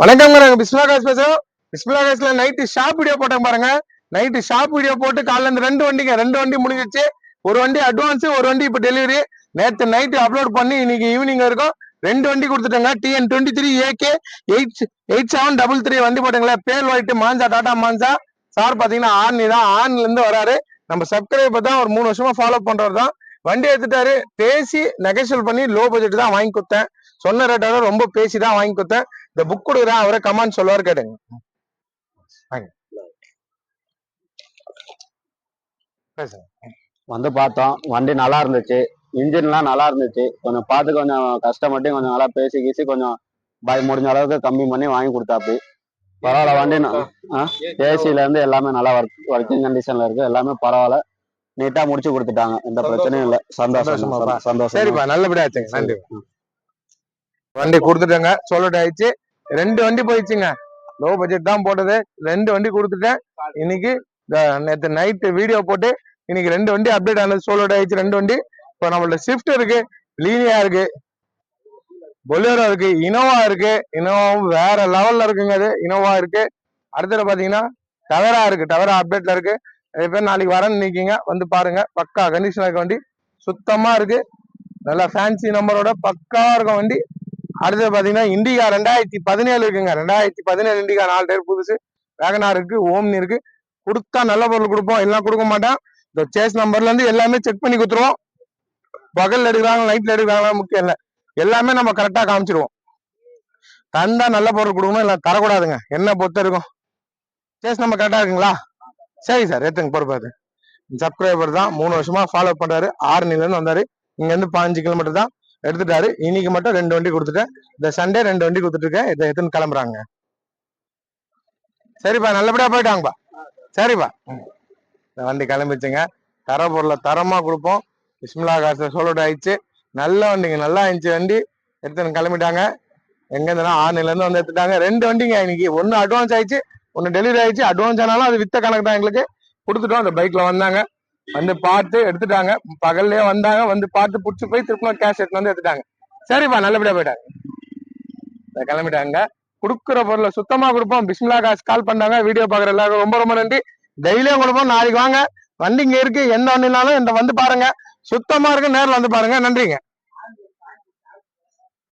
வணக்கம் நாங்க பிஸ்மிலா காசு பேசுறோம். பிஸ்மிலா காசுல நைட்டு ஷாப் வீடியோ போட்டேன் பாருங்க. நைட்டு ஷாப் வீடியோ போட்டு காலைல இருந்து ரெண்டு வண்டிங்க. ரெண்டு வண்டி முடிஞ்சிச்சு ஒரு வண்டி அட்வான்ஸ் ஒரு வண்டி இப்போ டெலிவரி நேத்து நைட்டு அப்லோட் பண்ணி இன்னைக்கு ஈவினிங் இருக்கும். ரெண்டு வண்டி கொடுத்துட்டேங்க. TN twenty three AK eight eight seven double three வண்டி போட்டுங்களேன் பேல் ஒயிட் மாஞ்சா டாடா மாஞ்சா. சார் பாத்தீங்கன்னா ஆர்னி தான். ஆர்னில இருந்து வராரு. நம்ம சப்ஸ்கிரைபர் தான் ஒரு மூணு வருஷமா ஃபாலோ பண்றவர் தான். வண்டி எடுத்துட்டாரு. பேசி நெகோஷியல் பண்ணி லோ பட்ஜெட் தான் வாங்கி கொடுத்தேன். சொன்ன ரேட்டோட ரொம்ப பேசி தான் வாங்கி கொடுத்தேன். இந்த புக் கொடுக்குறேன் அவரே கமாண்ட் சொல்லுவார் கேட்டுங்க. பேசுங்க. வந்து பார்த்தோம். வண்டி நல்லா இருந்துச்சு. இன்ஜின்லாம் நல்லா இருந்துச்சு. கொஞ்சம் பார்த்து கொஞ்சம் கஷ்டப்பட்டு கொஞ்சம் நல்லா பேசி கீசி கொஞ்சம் பாய் முடிஞ்ச அளவுக்கு கம்மி பண்ணி வாங்கி கொடுத்தாப்பி பரவாயில்ல வண்டி ஏசில இருந்து எல்லாமே நல்லா ஒர்க் ஒர்க்கிங் கண்டிஷன்ல இருக்கு. எல்லாமே பரவாயில்ல. நீட்டா முடிச்சு கொடுத்துட்டாங்க. எந்த பிரச்சனையும் இல்ல. சந்தோஷம். சந்தோஷம். சரிப்பா. நல்லபடியா ஆச்சுங்க. நன்றி. வண்டி கொடுத்துட்டேங்க. சொல்லிட்டு ஆயிடுச்சு. ரெண்டு வண்டி போயிடுச்சுங்க. லோ பட்ஜெட் தான் போட்டது. ரெண்டு வண்டி கொடுத்துட்டேன். இன்னைக்கு நேற்று நைட்டு வீடியோ போட்டு இன்னைக்கு ரெண்டு வண்டி அப்டேட் ஆனது. சோலோட் ஆயிடுச்சு. ரெண்டு வண்டி. இப்போ நம்மள்ட்ட ஸ்விஃப்ட் இருக்கு. லீனியா இருக்கு. பொலேரோ இருக்கு. இனோவா இருக்கு. இனோவாவும் வேற லெவல்ல இருக்குங்க அது. இனோவா இருக்கு. அடுத்தது பாத்தீங்கன்னா டவரா இருக்கு. டவரா அப்டேட்ல இருக்கு. நிறைய பேர் நாளைக்கு வரேன்னு நிக்கீங்க வந்து பாருங்க. பக்கா கண்டிஷன் இருக்க வண்டி சுத்தமா இருக்கு. நல்லா ஃபேன்சி நம்பரோட பக்கா இருக்கும் வண்டி. அடுத்தது பாத்தீங்கன்னா இண்டிகா ரெண்டாயிரத்தி பதினேழு இருக்குங்க. ரெண்டாயிரத்தி பதினேழு இண்டிகா நாலு டயர் புதுசு. வேகனார் இருக்கு ஓம்னி இருக்கு. கொடுத்தா நல்ல பொருள் கொடுப்போம். எல்லாம் கொடுக்க மாட்டோம் இந்த சேஸ் நம்பர்ல இருந்து எல்லாமே செக் பண்ணி கொடுத்துருவோம். பகலில் எடுக்கிறாங்க நைட்ல எடுக்கிறாங்க முக்கியம் இல்லை. எல்லாமே நம்ம கரெக்டா காமிச்சிருவோம். தந்தா நல்ல பொருள் கொடுக்கணும் இல்லை தரக்கூடாதுங்க. என்ன பொறுத்த இருக்கும்? சேஸ் நம்ம கரெக்டா இருக்குங்களா? சரி சார் எடுத்துங்க பொறுப்பாது சப்ஸ்கிரைபர் தான் மூணு வருஷமா ஃபாலோ பண்றாரு. ஆறுனில இருந்து வந்தாரு. இங்க இருந்து பாஞ்சு கிலோமீட்டர் தான் எடுத்துட்டாரு. இன்னைக்கு மட்டும் ரெண்டு வண்டி கொடுத்துட்டேன். இந்த சண்டே ரெண்டு வண்டி கொடுத்துட்டு இருக்கேன் இதை எடுத்துன்னு கிளம்புறாங்க. சரிப்பா நல்லபடியா போயிட்டாங்கப்பா. சரிப்பா. ம். இந்த வண்டி கிளம்பிச்சுங்க. தர பொருளை தரமா கொடுப்போம். பிஸ்மிலா காசு சோலோட் ஆயிடுச்சு. நல்ல வண்டிங்க நல்லா இருந்துச்சு வண்டி. எடுத்துன்னு கிளம்பிட்டாங்க. எங்க இருந்துனா ஆறுனில இருந்து வந்து எடுத்துட்டாங்க. ரெண்டு வண்டிங்க இன்னைக்கு. ஒன்னு அட்வான்ஸ் ஆயிடுச்சு. ஒன்று டெலிவரி ஆயிடுச்சு அட்வான்ஸ் ஆனாலும் அது வித்த கணக்கு தான் எங்களுக்கு. கொடுத்துட்டோம் அந்த பைக்ல வந்தாங்க. வந்து பார்த்து எடுத்துட்டாங்க. பகல்லே வந்தாங்க வந்து பார்த்து பிடிச்சி போய் திருப்பி கேஷ் எடுத்து வந்து எடுத்துட்டாங்க. சரிப்பா நல்லபடியா போயிட்டாங்க கிளம்பிட்டாங்க கொடுக்குற பொருளை சுத்தமா கொடுப்போம். பிஸ்மிலா காசு கால் பண்ணாங்க. வீடியோ பாக்குற எல்லாருக்கும் ரொம்ப ரொம்ப நன்றி. டெய்லியும் கொடுப்போம். நாளைக்கு வாங்க. வண்டி இங்க இருக்கு. எந்த வண்டினாலும் இந்த வந்து பாருங்க. சுத்தமா இருக்கு. நேரில் வந்து பாருங்க. நன்றிங்க.